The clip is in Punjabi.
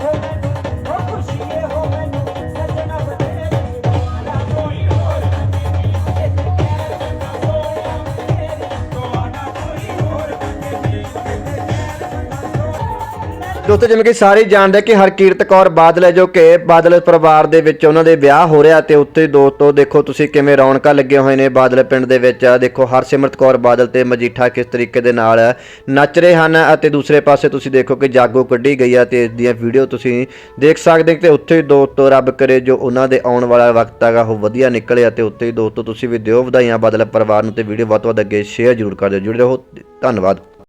hold on. ਦੋਸਤੋ, ਜਿਵੇਂ ਕਿ ਸਾਰੇ ਜਾਣਦੇ ਕਿ ਹਰਕੀਰਤ ਕੌਰ ਬਾਦਲ ਹੈ, ਜੋ ਕਿ ਬਾਦਲ ਪਰਿਵਾਰ ਦੇ ਵਿੱਚ ਉਹਨਾਂ ਦੇ ਵਿਆਹ ਹੋ ਰਿਹਾ ਤੇ ਉੱਥੇ ਦੋਸਤੋ, ਦੇਖੋ ਤੁਸੀਂ ਕਿਵੇਂ ਰੌਣਕਾਂ ਲੱਗੀਆਂ ਹੋਏ ਨੇ ਬਾਦਲ ਪਿੰਡ ਦੇ ਵਿੱਚ। ਦੇਖੋ, ਹਰਸਿਮਰਤ ਕੌਰ ਬਾਦਲ ਤੇ ਮਜੀਠਾ ਕਿਸ ਤਰੀਕੇ ਦੇ ਨਾਲ ਨੱਚ ਰਹੇ ਹਨ ਅਤੇ ਦੂਸਰੇ ਪਾਸੇ ਤੁਸੀਂ ਦੇਖੋ ਕਿ ਜਾਗੋ ਕੱਢੀ ਗਈ ਆ ਤੇ ਇਸ ਦੀਆਂ ਵੀਡੀਓ ਤੁਸੀਂ ਦੇਖ ਸਕਦੇ ਹੋ ਤੇ ਉੱਥੇ ਹੀ ਦੋਸਤੋ, ਰੱਬ ਕਰੇ ਜੋ ਉਹਨਾਂ ਦੇ ਆਉਣ ਵਾਲਾ ਵਕਤ ਹੈਗਾ, ਉਹ ਵਧੀਆ ਨਿਕਲੇ ਅਤੇ ਉੱਥੇ ਹੀ ਦੋਸਤੋ, ਤੁਸੀਂ ਵੀ ਦਿਓ ਵਧਾਈਆਂ ਬਾਦਲ ਪਰਿਵਾਰ ਨੂੰ ਤੇ ਵੀਡੀਓ ਵੱਧ ਤੋਂ ਵੱਧ ਅੱਗੇ ਸ਼ੇਅਰ ਜ਼ਰੂਰ ਕਰ ਦਿਓ। ਜੁੜੇ ਰਹੋ, ਧੰਨਵਾਦ।